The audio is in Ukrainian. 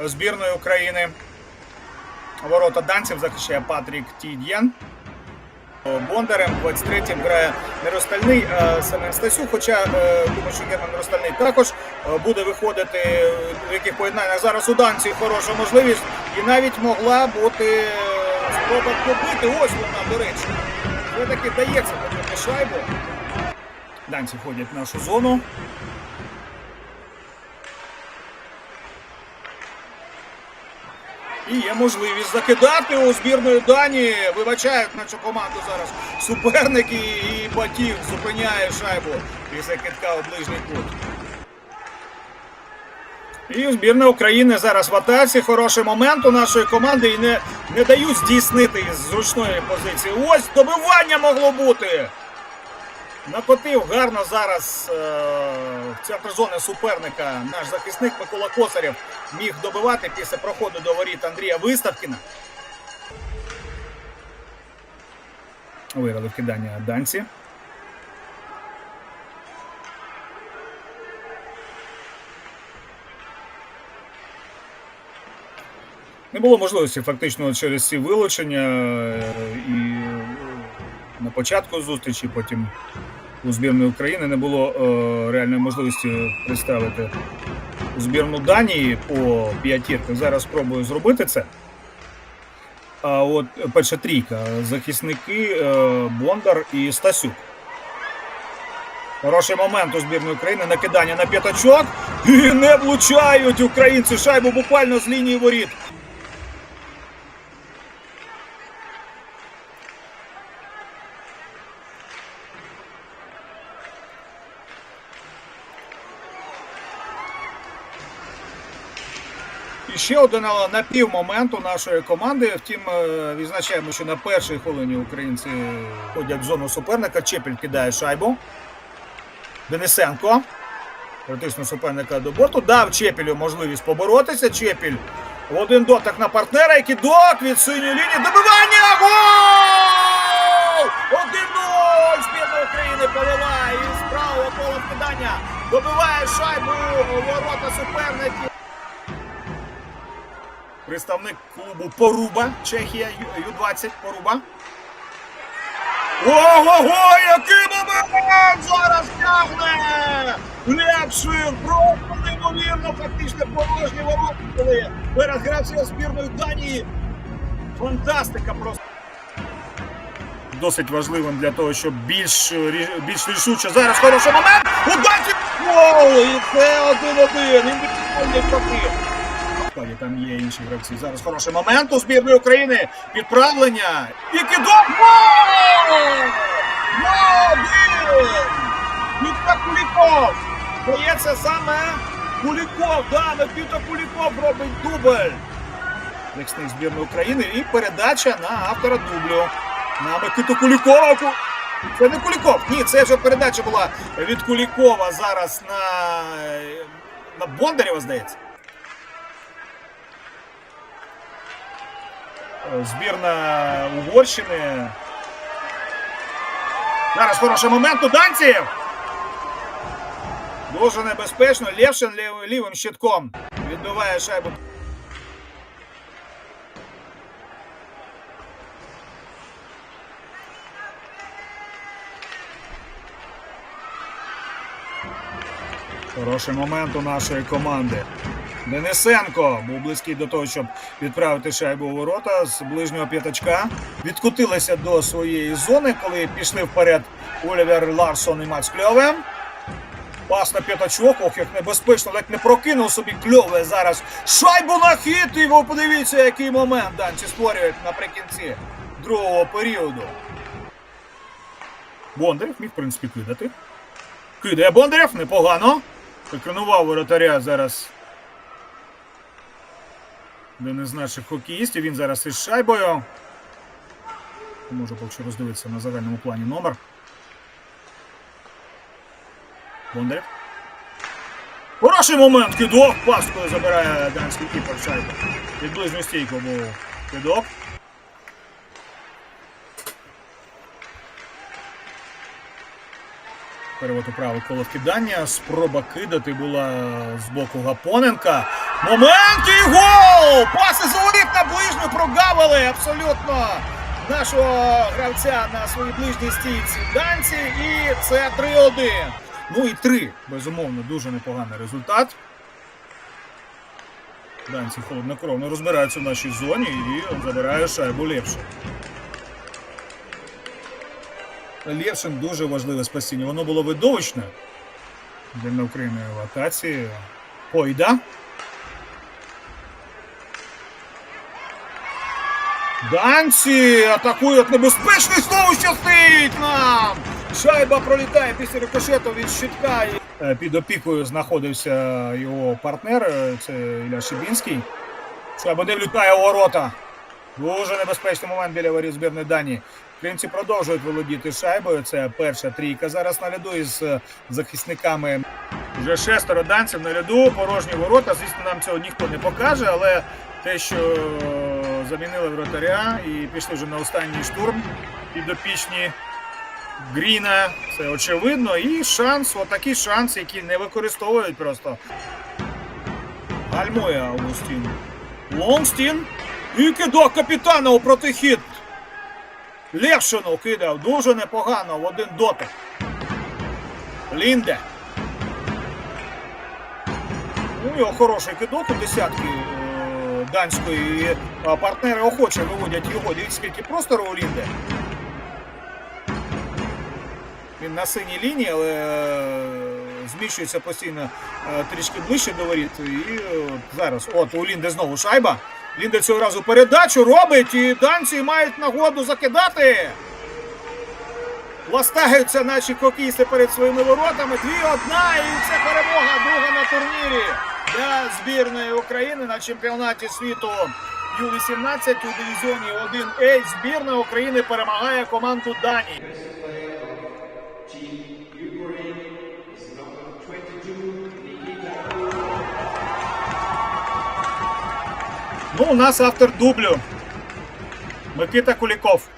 збірної України. Ворота данців захищає Патрік Тід'єн. Бондарем 23-м грає Неростальний Семен Стасюк. Хоча е, думаю, що Герман Неростальний також е, буде виходити в яких поєднаннях. Зараз у данців хороша можливість і навіть могла бути е, спроба побити. Ось вона, до речі. Все-таки дається побити шайбу. Данці входять в нашу зону. І є можливість закидати у збірної Данії. Вибачають нашу команду зараз суперники і Батів зупиняє шайбу після китка у ближній кут. І збірна України зараз в атаці. Хороший момент у нашої команди і не, не дають здійснити з зручної позиції. Ось добивання могло бути. Накотив гарно зараз е, в центр зони суперника наш захисник Микола Косарєв міг добивати після проходу до воріт Андрія Виставкіна. Виграли вкидання данці. Не було можливості фактично через ці вилучення е, і початку зустрічі, потім у збірної України не було е, реальної можливості представити збірну Данії по п'ятірках. Зараз спробую зробити це. А от перша трійка. Захисники е, Бондар і Стасюк. Хороший момент у збірної України. Накидання на п'ятачок. І не влучають українці шайбу буквально з лінії воріт. І ще один напівмомент у нашої команди. Втім, е, відзначаємо, що на першій хвилині українці ходять в зону суперника. Чепіль кидає шайбу. Денисенко. Притиснув суперника до борту. Дав Чепілю можливість поборотися. Чепіль в один дотик на партнера. І кидок від синьої лінії. Добивання! Гол! 1-0! Збірна України повела із правого кола вкидання. Добиває шайбу ворота суперників. Представник клубу Поруба, Чехія, Ю- Ю-20 Поруба. Ого-го, який момент зараз тягне! Лепшин, просто неймовірно, фактично порожні ворота були перед гравцем збірної Данії. Фантастика просто. Досить важливим для того, щоб більш, більш рішуче. Зараз хороший момент. Удачі! Гол! І це один-один. Індивідуальний пробив. Насправді там є інші гравці. Зараз хороший момент у збірної України. Підправлення. І кидок. Гол! Один! Куліков! Здається, саме Куліков. Да, Микита Куліков робить дубль. Захисник збірної України і передача на автора дублю. На Микиту Кулікова. Це не Куліков. Ні, це вже передача була від Кулікова зараз на, на Бондарєва, здається. Збірна Угорщини. Зараз хороший момент у данців. Дуже небезпечно. Лєвшин лів- лівим щитком відбиває шайбу. Хороший момент у нашої команди. Денисенко був близький до того, щоб відправити шайбу у ворота з ближнього п'ятачка. Відкотилися до своєї зони, коли пішли вперед Олівер Ларсон і Мац Кльове. Пас на п'ятачок, ох, як небезпечно, ледь не прокинув собі кльове зараз. Шайбу на хід, і ви подивіться, який момент данці створюють наприкінці другого періоду. Бондарєв міг, в принципі, кидати. Кидає Бондарєв, непогано. Екранував воротаря зараз один із наших хокеїстів. Він зараз із шайбою. Можу поки роздивитися на загальному плані номер. Бондарів. Хороший момент. Кидок. Паскою забирає данський кіпер шайбу. Від ближню стійку був кидок. Перевод у коло вкидання. Спроба кидати була з боку Гапоненка. Момент і гол! Паси заворіт на ближню прогавили абсолютно нашого гравця на своїй ближній стійці данці. І це 3-1. Ну і 3, безумовно, дуже непоганий результат. Данці холоднокровно розбираються в нашій зоні і забирає шайбу Левшин. Левшин дуже важливе спасіння. Воно було видовищне. Для України в атаці. Пойда. Данці атакують небезпечний знову щастить нам! Шайба пролітає після рикошету від щитка. Е, Під опікою знаходився його партнер, е, це Ілля Шибінський. Шайба не влітає у ворота. Дуже небезпечний момент біля воріт збірної Данії. Кримці продовжують володіти шайбою. Це перша трійка зараз на льоду із е, захисниками. Вже шестеро данців на льоду, порожні ворота. Звісно, нам цього ніхто не покаже, але те, що е, замінили вратаря і пішли вже на останній штурм підопічні Гріна, це очевидно. І шанс, отакий шанс, який не використовують просто. Гальмує Августін. Лонгстін. І кидок капітана у протихід. Левшину кидав дуже непогано в один дотик. Лінде. Ну, його хороший кидок у десятки е, данської і, е, партнери охоче виводять його. Дивіться, скільки простору у Лінде. Він на синій лінії, але е, зміщується постійно трішки ближче до воріт. І зараз, от у Лінде знову шайба. Лінде цього разу передачу робить, і данці мають нагоду закидати. Ластаються наші хокеїсти перед своїми воротами. Дві одна, і це перемога друга на турнірі для збірної України на чемпіонаті світу Ю-18 у дивізіоні 1А. Збірна України перемагає команду Данії. Ну, у нас автор дублю. Микита Куліков.